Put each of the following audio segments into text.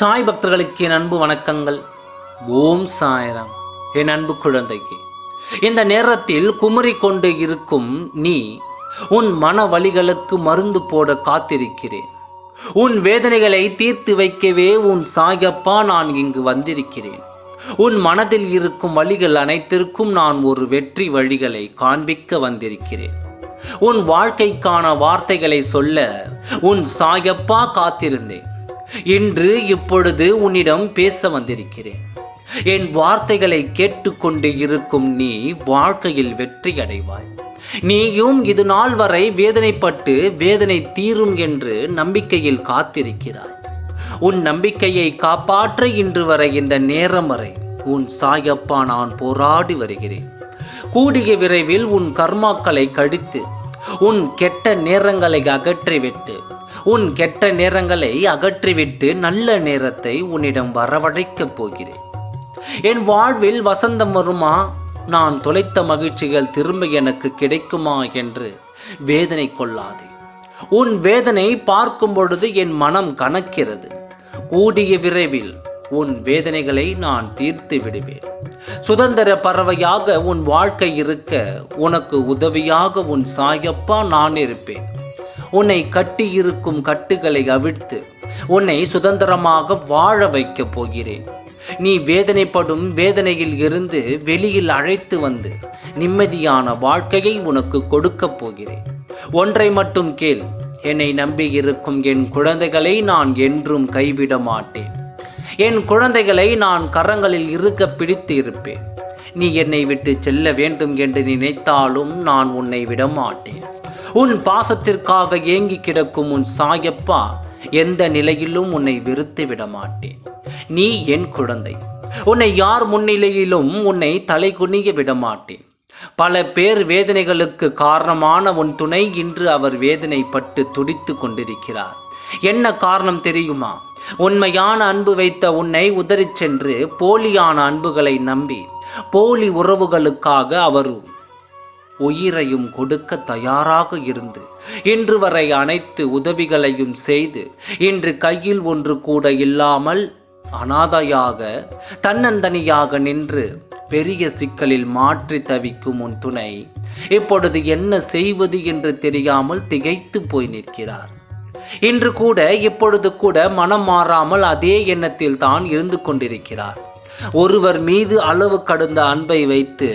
சாய் பக்தர்களுக்கு என் அன்பு வணக்கங்கள். ஓம் சாயராம். என் அன்பு குழந்தைக்கு இந்த நேரத்தில் குமரி கொண்டு இருக்கும் நீ உன் மன வழிகளுக்கு மருந்து போட காத்திருக்கிறேன். உன் வேதனைகளை தீர்த்து வைக்கவே உன் சாயப்பா நான் இங்கு வந்திருக்கிறேன். உன் மனதில் இருக்கும் வழிகள் அனைத்திற்கும் நான் ஒரு வெற்றி வழிகளை காண்பிக்க வந்திருக்கிறேன். உன் வாழ்க்கைக்கான வார்த்தைகளை சொல்ல உன் சாயப்பா காத்திருந்தேன். இன்று இப்பொழுது உன்னிடம் பேச வந்திருக்கிறேன். என் வார்த்தைகளை கேட்டுக்கொண்டு இருக்கும் நீ வாழ்க்கையில் வெற்றி அடைவாய். நீயும் இது நாள் வரை வேதனைப்பட்டு வேதனை தீரும் என்று நம்பிக்கையில் காத்திருக்கிறாய். உன் நம்பிக்கையை காப்பாற்ற இன்று வரை இந்த நேரம் வரை. உன் சாயப்பா நான் போராடி வருகிறேன். கூடிய விரைவில் உன் கர்மாக்களை கடித்து உன் கெட்ட நேரங்களை அகற்றிவிட்டு உன் கெட்ட நேரங்களை அகற்றிவிட்டு நல்ல நேரத்தை உன்னிடம் வரவழைக்கப் போகிறேன். என் வாழ்வில் வசந்தம் வருமா? நான் தொலைத்த மகிழ்ச்சிகள் திரும்ப எனக்கு கிடைக்குமா என்று வேதனை கொள்ளாதே. உன் வேதனை பார்க்கும் பொழுது என் மனம் கணக்கிறது கூடிய விரைவில் உன் வேதனைகளை நான் தீர்த்து விடுவேன். சுதந்திர பறவையாக உன் வாழ்க்கை இருக்க உனக்கு உதவியாக உன் சாயப்பா நான் இருப்பேன். உன்னை கட்டி இருக்கும் கட்டுகளை அவிழ்த்து உன்னை சுதந்திரமாக வாழ வைக்கப் போகிறேன். நீ வேதனைப்படும் வேதனையில் இருந்து வெளியில் அழைத்து வந்து நிம்மதியான வாழ்க்கையை உனக்கு கொடுக்கப் போகிறேன். ஒன்றை மட்டும் கேள் என்னை நம்பி இருக்கும் என் குழந்தைகளை நான் என்றும் கைவிட மாட்டேன். என் குழந்தைகளை நான் கரங்களில் இருக்க பிடித்து இருப்பேன் நீ என்னை விட்டு செல்ல வேண்டும் என்று நினைத்தாலும் நான் உன்னை விட மாட்டேன் உன் பாசத்திற்காக ஏங்கி கிடக்கும் உன் சாயப்பா எந்த நிலையிலும் உன்னை வெறுத்து விட மாட்டேன் நீ என் குழந்தை. உன்னை யார் முன்னிலையிலும் உன்னை தலை குனிய விட மாட்டேன் பல பேர் வேதனைகளுக்கு காரணமான உன் துணை இன்று அவர் வேதனைப்பட்டு துடித்து கொண்டிருக்கிறார். என்ன காரணம் தெரியுமா? உண்மையான அன்பு வைத்த உன்னை உதறிச் சென்று போலியான அன்புகளை நம்பி போலி உறவுகளுக்காக அவர் உயிரையும் கொடுக்க தயாராக இருந்து இன்று வரை அனைத்து உதவிகளையும் செய்து இன்று கையில் ஒன்று கூட இல்லாமல் அனாதையாக தன்னந்தனியாக நின்று பெரிய சிக்கலில் மாற்றி தவிக்கும் உன் துணை. இப்பொழுது என்ன செய்வது என்று தெரியாமல் திகைத்து போய் நிற்கிறார். இன்று கூட இப்பொழுது கூட மனம் மாறாமல் அதே எண்ணத்தில் தான் இருந்து கொண்டிருக்கிறார். ஒருவர் மீது அளவு கடந்த அன்பை வைத்து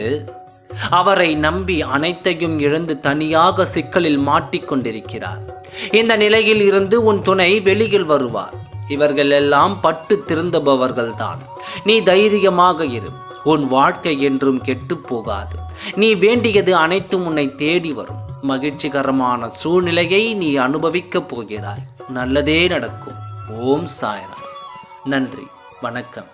அவரை நம்பி அனைத்தையும் இழந்து தனியாக சிக்கலில் மாட்டிக்கொண்டிருக்கிறார் இந்த நிலையில் இருந்து உன் துணை வெளியில் வருவார். இவர்கள் எல்லாம் பட்டு திருந்தபவர்கள்தான் நீ தைரியமாக இரு. உன் வாழ்க்கை என்றும் கெட்டு போகாது. நீ வேண்டியது அனைத்தும் உன்னை தேடி வரும். மகிழ்ச்சிகரமான சூழ்நிலையை நீ அனுபவிக்கப் போகிறாய். நல்லதே நடக்கும். ஓம் சாய்ராம். நன்றி. வணக்கம்.